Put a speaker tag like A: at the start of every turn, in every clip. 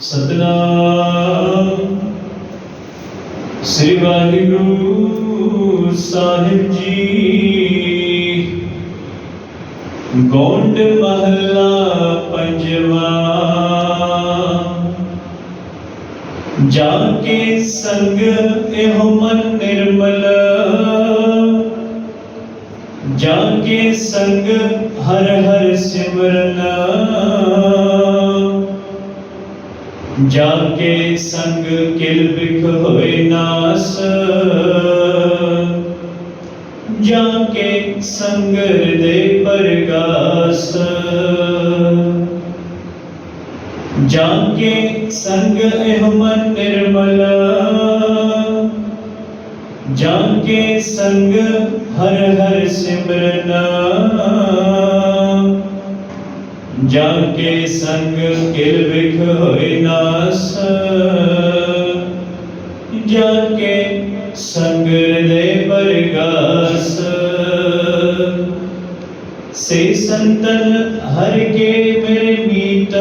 A: ਸਤਨਾਮ। ਸ੍ਰੀ ਵਾਹਿਗੁਰੂ ਸਾਹਿਬ ਜੀ। ਗੋਂਡ ਮਹਲਾ ਪੰਜਵਾ। ਜਾ ਕੇ ਸੰਗ ਇਹੋ ਮਨ ਨਿਰਮਲ। ਜਾ ਕੇ ਸੰਗ ਹਰ ਹਰ ਸਿਮਰਨ। ਜਾ ਕੇ ਸੰਗ ਕਿਲ ਬਿਖ ਹੋਏ ਨਾਸ। ਜਾ ਕੇ ਸੰਗ ਹਿਰਦੇ ਪਰਗਾਸ। ਜਾ ਕੇ ਸੰਗ ਇਹ ਮਨ ਨਿਰਮਲ। ਜਾ ਕੇ ਸੰਗ ਹਰ ਹਰ ਸਿਮਰਨ। ਜਾ ਕੇ ਸੰਗ ਕਿਲ ਬਿਖ ਹੋਏ ਨਾਸ ਜਾ ਕੇ ਸੰਗ ਹਿਰਦੇ ਪਰਗਾਸ। ਸੇ ਸੰਤਨ ਹਰ ਕੇ ਮੇਰੇ ਮੀਤ।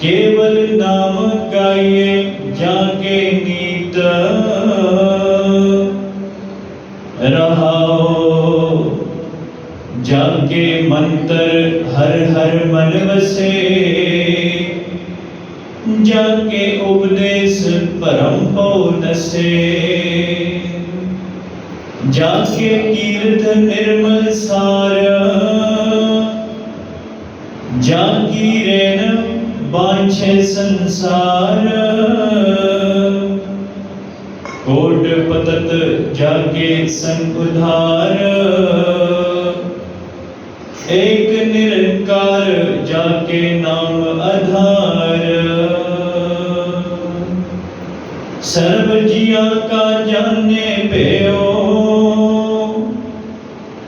A: ਕੇਵਲ ਨਾਮ ਗਾਈਏ ਜਾ ਕੇ ਨੀਤ ਜਾ ਕੇ ਮੰਤਰ ਹਰ ਹਰ ਮਨ ਵਸੇ ਜਾ ਕੇ ਉਪਦੇਸ਼ ਪਰਮ ਪਉ ਨਸੇ। ਜਾ ਕੇ ਕੀਰਤ ਨਿਰਮਲ ਸਾਰ। ਜਾ ਕੀ ਰੇਨ ਬਾਂਛੇ ਸੰਸਾਰ। ਕੋਟ ਪਤਤ ਜਾ ਕੇ ਸੰਉਧਾਰ ਸਰਬ ਜੀਆ ਕਾ ਜਾਣੇ ਭਇਓ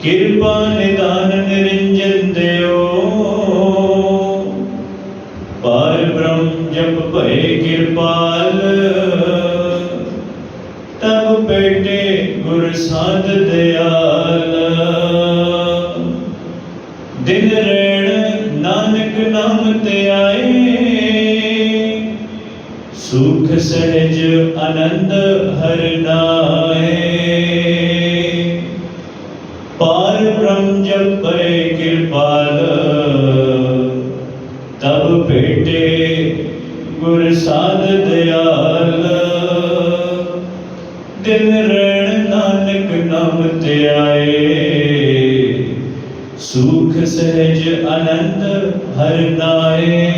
A: ਕਿਰਪਾ ਨਿਦਾਨ ਨਿਰੰਜਨ ਦਿਓ। ਪਰ ਬ੍ਰਹਮ ਜਪ ਭਏ ਕਿਰਪਾਲ, ਤਬ ਬੇਟੇ ਗੁਰ ਸਾਧ ਦਿਆਲ। ਦਿਨ ਰੇਣ ਨਾਨਕ ਨਾਮ ਤੇ ਆਏ। ਸੁਖ ਸਹਿਜ ਆਨੰਦ ਹਰਨਾਏ ਪਾਰ ਬ੍ਰਹਮ ਜਪੈ ਕਿਰਪਾਲ ਤਬ ਭੇਟੇ ਗੁਰ ਸਾਧ ਦਿਆਲ। ਦਿਨ ਰਣ ਨਾਨਕ ਨਾਮ ਤੇ ਆਏ। ਸੁਖ ਸਹਿਜ ਆਨੰਦ ਹਰਨਾਏ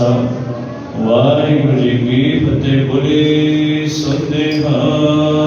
A: ਖਾਲਸਾ ਵਾਹਿਗੁਰੂ ਜੀ ਕੀ ਫਤਿਹ ਬੋਲੇ ਸੁਨੇਹਾ